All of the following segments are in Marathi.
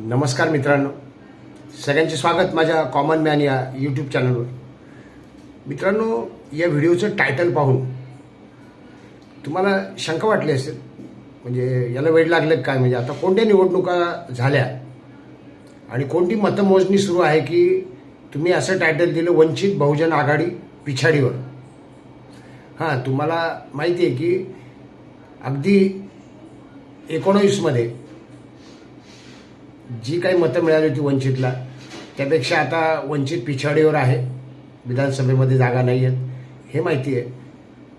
नमस्कार मित्रांनो. सगळ्यांचे स्वागत माझ्या कॉमन मॅन या यूट्यूब चॅनलवर मित्रांनो या व्हिडिओचं टायटल पाहून तुम्हाला शंका वाटली असेल म्हणजे याला वेळ लागलं काय? म्हणजे आता कोणत्या निवडणुका झाल्या? आणि कोणती मतमोजणी सुरू आहे की तुम्ही असं टायटल दिलं वंचित बहुजन आघाडी पिछाडीवर? हां तुम्हाला माहिती आहे की अगदी एकोणावीसमध्ये जी काही मतं मिळाली होती वंचितला त्यापेक्षा आता वंचित पिछाडीवर आहे. विधानसभेमध्ये जागा नाही आहेत हे माहिती आहे.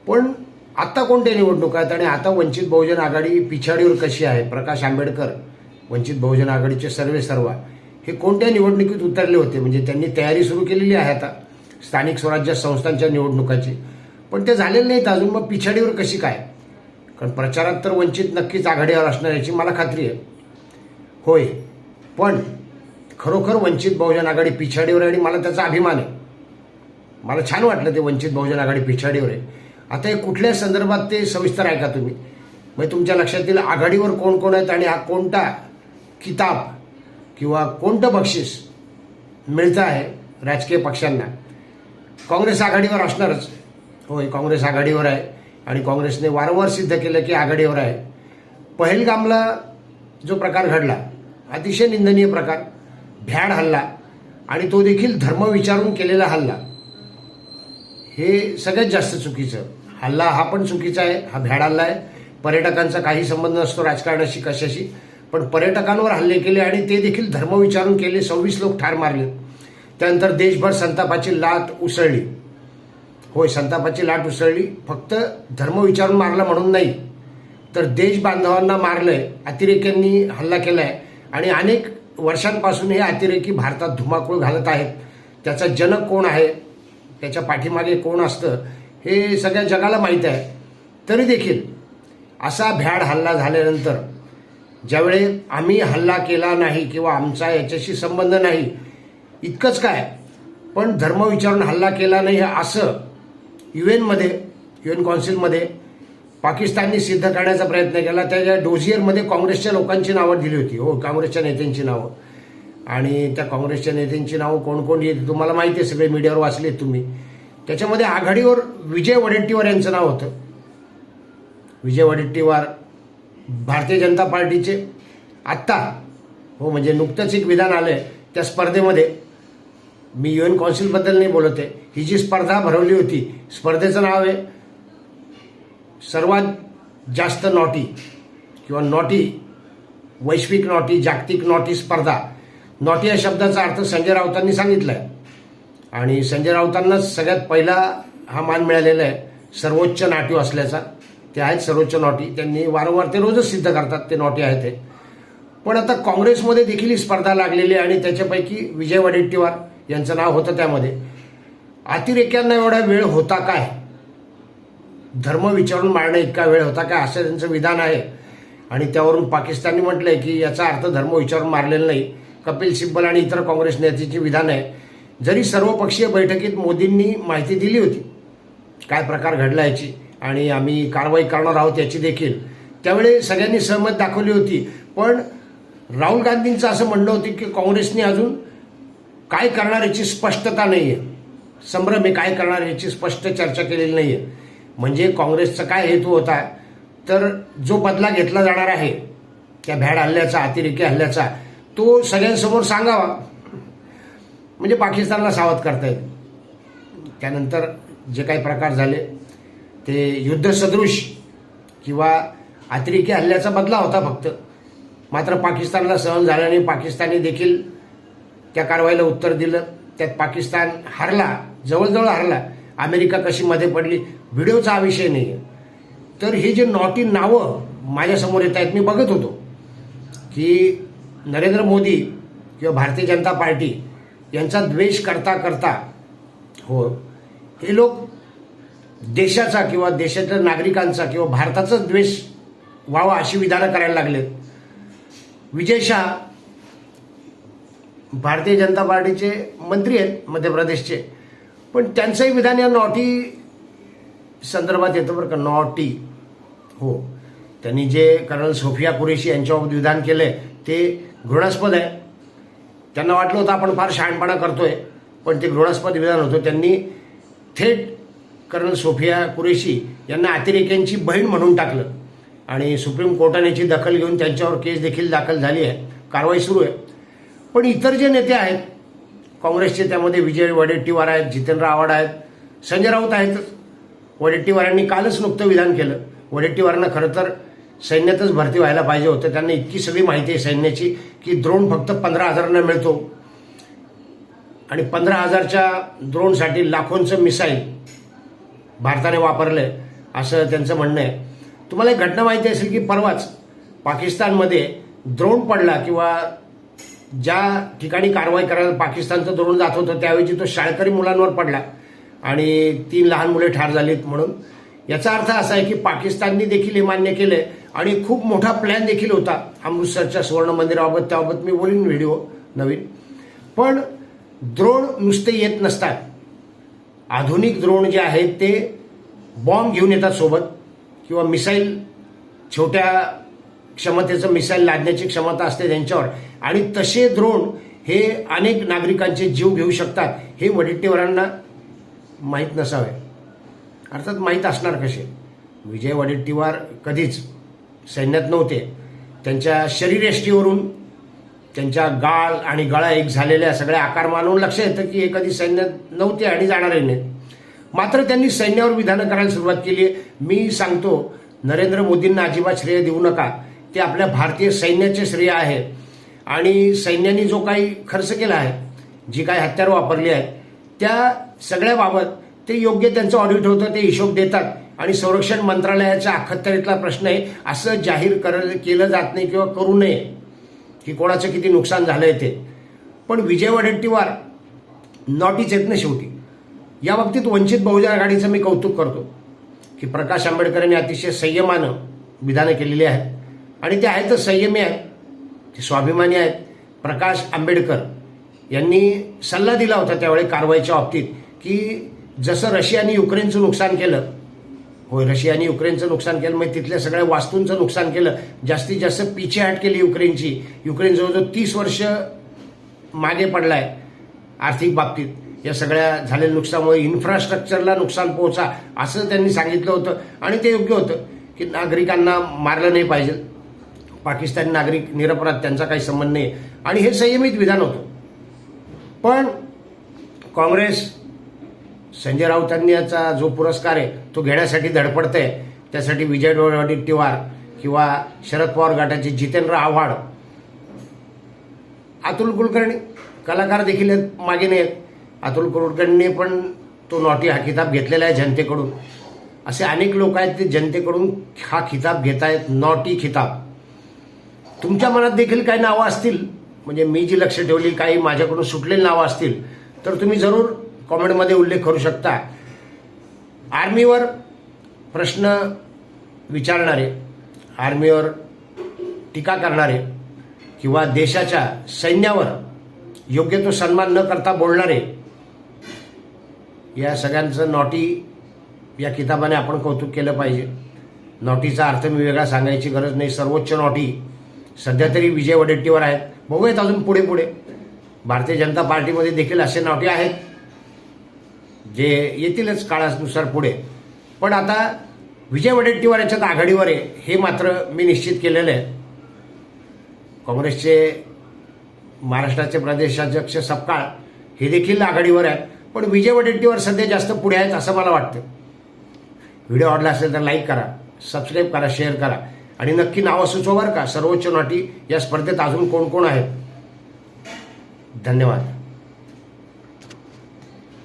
पण आत्ता कोणत्या निवडणुका आहेत आणि आता वंचित बहुजन आघाडी पिछाडीवर कशी आहे? प्रकाश आंबेडकर वंचित बहुजन आघाडीचे सर्वे सर्वा हे कोणत्या निवडणुकीत उतरले होते? म्हणजे त्यांनी तयारी सुरू केलेली आहे आता स्थानिक स्वराज्य संस्थांच्या निवडणुकाची. पण ते झालेले नाहीत अजून मग पिछाडीवर कशी काय? कारण प्रचारात तर वंचित नक्कीच आघाडीवर असणार याची मला खात्री आहे. होय पण खरोखर वंचित बहुजन आघाडी पिछाडीवर आहे आणि मला त्याचा अभिमान आहे. मला छान वाटलं ते वंचित बहुजन आघाडी पिछाडीवर आहे. आता हे कुठल्या संदर्भात ते सविस्तर ऐका तुम्ही. म्हणजे तुमच्या लक्षात येईल आघाडीवर कोण कोण आहेत आणि हा कोणता किताब किंवा कोणतं बक्षीस मिळतं आहे राजकीय पक्षांना? काँग्रेस आघाडीवर असणारच. होय काँग्रेस आघाडीवर आहे आणि काँग्रेसने वारंवार सिद्ध केलं की आघाडीवर आहे. पहिलगामला जो प्रकार घडला अतिशय निंदनीय प्रकार. भ्याड हल्ला आणि तो देखील धर्म विचारून केलेला हल्ला. हे सगळ्यात जास्त चुकीचं. हल्ला हा पण चुकीचा आहे हा भ्याड हल्ला आहे. पर्यटकांचा काही संबंध नसतो राजकारणाशी कशाशी. पण पर्यटकांवर हल्ले केले आणि ते देखील धर्म विचारून केले सव्वीस लोक ठार मारले. त्यानंतर देशभर संतापाची लाट उसळली. होय संतापाची लाट उसळली. फक्त धर्म विचारून मारला म्हणून नाही तर देश बांधवांना मारलंय. अतिरेक्यांनी हल्ला केलाय. आणि अनेक वर्षांपासून हे अतिरेकी भारतात धुमाकूळ घालत आहेत. त्याचा जनक कोण आहे? त्याच्या पाठीमागे कोण असतं? हे सगळ्या जगाला माहीत आहे. तरी देखील असा भ्याड हल्ला झाल्यानंतर ज्यावेळी आम्ही हल्ला केला नाही किंवा आमचा याच्याशी संबंध नाही इतकंच काय? पण धर्म विचारून हल्ला केला नाही हे असं यू एनमध्ये यू एन कौन्सिलमध्ये पाकिस्ताननी सिद्ध करण्याचा प्रयत्न केला. त्याच्या डोझियरमध्ये काँग्रेसच्या लोकांची नावं दिली होती हो काँग्रेसच्या नेत्यांची नावं. आणि त्या काँग्रेसच्या नेत्यांची नावं कोण कोण येते तुम्हाला माहिती आहे सगळे मीडियावर वाचलेत तुम्ही. त्याच्यामध्ये आघाडीवर विजय वडेट्टीवार यांचं नाव होतं. विजय वडेट्टीवार भारतीय जनता पार्टीचे. आत्ता हो म्हणजे नुकतंच एक विधान आलंय त्या स्पर्धेमध्ये. मी युएन एन कौन्सिलबद्दल नाही बोलत आहे. ही जी स्पर्धा भरवली होती स्पर्धेचं नाव आहे सर्वात जास्त नॉटी किंवा नॉटी वैश्विक नॉटी जागतिक नॉटी स्पर्धा. नॉटी या शब्दाचा अर्थ संजय राऊतांनी सांगितला आहे आणि संजय राऊतांनाच सगळ्यात पहिला हा मान मिळालेला आहे सर्वोच्च नाट्यू असल्याचा. ते आहेत सर्वोच्च नॉटी त्यांनी वारंवार ते रोजच सिद्ध करतात ते नॉटी आहेत ते. पण आता काँग्रेसमध्ये देखील ही स्पर्धा लागलेली आणि त्याच्यापैकी विजय वडेट्टीवार यांचं नाव होतं त्यामध्ये. अतिरेक्यांना एवढा वेळ होता काय? धर्म विचारून मारणं इतका वेळ होता काय असं त्यांचं विधान आहे. आणि त्यावरून पाकिस्तानने म्हटलंय की याचा अर्थ धर्म विचारून मारलेला नाही. कपिल सिब्बल आणि इतर काँग्रेस नेत्याची विधान आहे. जरी सर्वपक्षीय बैठकीत मोदींनी माहिती दिली होती काय प्रकार घडला याची आणि आम्ही कारवाई करणार आहोत याची देखील त्यावेळी सगळ्यांनी सहमत दाखवली होती. पण राहुल गांधींचं असं म्हणणं होतं की काँग्रेसने अजून काय करणार याची स्पष्टता नाही आहे संभ्रम हे काय करणार याची स्पष्ट चर्चा केलेली नाही आहे म्हणजे काँग्रेसचा काय हेतू होता? तर जो बदला घेतला जाणार आहे त्या भ्याड हल्ल्याचा अतिरेकी हल्ल्याचा तो सगळ्यांसमोर सांगावा. म्हणजे पाकिस्तानला सावध करता येईल. त्यानंतर जे काही प्रकार झाले ते युद्धसदृश किंवा अतिरेकी हल्ल्याचा बदला होता फक्त. मात्र पाकिस्तानला सहन झाल्याने पाकिस्तानी देखील त्या कारवाईला उत्तर दिलं. त्यात पाकिस्तान हरला जवळजवळ हरला. अमेरिका कशी मध्ये पडली व्हिडिओचा हा विषय नाही आहे तर हे जे नॉटी नावं माझ्यासमोर येत आहेत मी बघत होतो की नरेंद्र मोदी किंवा भारतीय जनता पार्टी यांचा द्वेष करता करता हो हे लोक देशाचा किंवा देशातल्या नागरिकांचा किंवा भारताचाच द्वेष व्हावा अशी विधानं करायला लागलेत. विजय शहा भारतीय जनता पार्टीचे मंत्री आहेत मध्य प्रदेशचे. पण त्यांचंही विधान या नॉटी संदर्भात येतं बरं का. नॉटी हो. त्यांनी जे कर्नल सोफिया कुरेशी यांच्याबाबत विधान केलंय ते घृणास्पद आहे. त्यांना वाटलं होतं आपण फार शहाणपणा करतोय पण ते घृणास्पद विधान होतं. त्यांनी थेट कर्नल सोफिया कुरेशी यांना अतिरेक्यांची बहीण म्हणून टाकलं. आणि सुप्रीम कोर्टाने याची दखल घेऊन त्यांच्यावर केस देखील दाखल झाली आहे. कारवाई सुरू आहे. पण इतर जे नेते आहेत काँग्रेसचे त्यामध्ये विजय वडेट्टीवार आहेत जितेंद्र आव्हाड आहेत संजय राऊत आहेतच. वडेट्टीवारांनी कालच नुकतं विधान केलं. वडेट्टीवारांना खरं तर सैन्यातच भरती व्हायला पाहिजे होतं. त्यांना इतकी सगळी माहिती आहे सैन्याची की द्रोण फक्त पंधरा हजारांना मिळतो. आणि पंधरा हजारच्या द्रोणसाठी लाखोंचं मिसाईल भारताने वापरलंय असं त्यांचं म्हणणं आहे. तुम्हाला एक घटना माहिती असेल की परवाच पाकिस्तानमध्ये द्रोण पडला किंवा ज्या ठिकाणी कारवाई करायला पाकिस्तानचं द्रोण जात होतं त्यावेळी तो शाळकरी मुलांवर पडला. आणि तीन लहान मुले ठार झालीत म्हणून. याचा अर्थ असा आहे की पाकिस्ताननी देखील हे मान्य केलंय आणि खूप मोठा प्लॅन देखील होता अमृतसरच्या सुवर्ण मंदिराबाबत त्याबाबत मी बोलीन व्हिडिओ नवीन. पण द्रोण नुसते येत नसतात. आधुनिक द्रोण जे आहेत ते बॉम्ब घेऊन येतात सोबत. किंवा मिसाईल छोट्या क्षमतेचं मिसाईल लादण्याची क्षमता असते त्यांच्यावर. आणि तसे द्रोण हे अनेक नागरिकांचे जीव घेऊ शकतात हे वडेट्टीवारांना माहीत नसावे. अर्थात माहीत असणार कसे? विजय वडेट्टीवार कधीच सैन्यात नव्हते. त्यांच्या शरीरयष्टीवरून त्यांच्या गाळ आणि गळा एक झालेल्या सगळ्या आकार मानून लक्ष येतं की हे कधी सैन्यात नव्हते आणि जाणारही नाही मात्र त्यांनी सैन्यावर विधानं करायला सुरुवात केली मी सांगतो नरेंद्र मोदींना अजिबात श्रेय देऊ नका. ते आपल्या भारतीय सैन्याचे श्रेय आहे. आणि सैन्याने जो काही खर्च केला आहे जी काही हत्यारं वापरली आहेत त्या सगळ्याबाबत ते योग्य त्यांचं ऑडिट होतं ते हिशोब देतात. आणि संरक्षण मंत्रालयाच्या अखत्यारीतला प्रश्न आहे असं जाहीर कर केलं जात नाही किंवा करू नये की कोणाचं किती नुकसान झालं आहे ते. पण विजय वडेट्टीवार नॉटीच येत ना शेवटी. या बाबतीत वंचित बहुजन आघाडीचं मी कौतुक करतो की प्रकाश आंबेडकरांनी अतिशय संयमानं विधानं केलेली आहेत. आणि ते आहेत संयमी आहेत ते स्वाभिमानी आहेत. प्रकाश आंबेडकर यांनी सल्ला दिला होता त्यावेळी कारवाईच्या बाबतीत की जसं रशियाने युक्रेनचं नुकसान केलं होय रशियाने युक्रेनचं नुकसान केलं मग तिथल्या सगळ्या वास्तूंचं नुकसान केलं जास्तीत जास्त पिछेहाट केली युक्रेनची. युक्रेन जवळजवळ तीस वर्ष मागे पडलाय आर्थिक बाबतीत. या सगळ्या झालेल्या नुकसानामुळे इन्फ्रास्ट्रक्चरला नुकसान पोहोचा असं त्यांनी सांगितलं होतं. आणि ते योग्य होतं की नागरिकांना मारलं नाही पाहिजे. पाकिस्तानी नागरिक निरपराध त्यांचा काही संबंध नाही. आणि हे संयमित विधान होतं. पण काँग्रेस संजय राऊतांनी याचा जो पुरस्कार आहे तो घेण्यासाठी धडपडत आहे त्यासाठी विजय वडेट्टीवार किंवा शरद पवार गटाचे जितेंद्र आव्हाड अतुल कुलकर्णी कलाकार देखील आहेत, मागे नाही आहेत. अतुल कुलकर्णीने पण तो नॉटी हा खिताब घेतलेला आहे जनतेकडून. असे अनेक लोक आहेत ते जनतेकडून हा खिताब घेत आहेत नॉटी खिताब. तुमच्या मनात देखील काही नावं असतील म्हणजे मी जी लक्ष ठेवली काही माझ्याकडून सुटलेली नावं असतील तर तुम्ही जरूर कॉमेंटमध्ये उल्लेख करू शकता. आर्मीवर प्रश्न विचारणारे आर्मीवर टीका करणारे किंवा देशाच्या सैन्यावर योग्य तो सन्मान न करता बोलणारे या सगळ्यांचं नॉटी या किताबाने आपण कौतुक केलं पाहिजे. नॉटीचा अर्थ मी वेगळा सांगायची गरज नाही. सर्वोच्च नॉटी सध्या तरी विजय वडेट्टीवर आहेत. बघूयात अजून पुढे पुढे. भारतीय जनता पार्टीमध्ये देखील असे नाटे आहेत जे येतीलच काळानुसार पुढे. पण आता विजय वडेट्टीवार याच्यात आघाडीवर आहे हे मात्र मी निश्चित केलेलं आहे. काँग्रेसचे महाराष्ट्राचे प्रदेशाध्यक्ष सपकाळ हे देखील आघाडीवर आहेत. पण विजय वडेट्टीवार सध्या जास्त पुढे आहेत असं मला वाटतं. व्हिडिओ आवडला असेल तर लाईक करा सबस्क्राईब करा शेअर करा. आणि नक्की नाव सुचवा बरं का. सर्वोच्च नॉटी या स्पर्धेत अजून कोण कोण आहेत? धन्यवाद.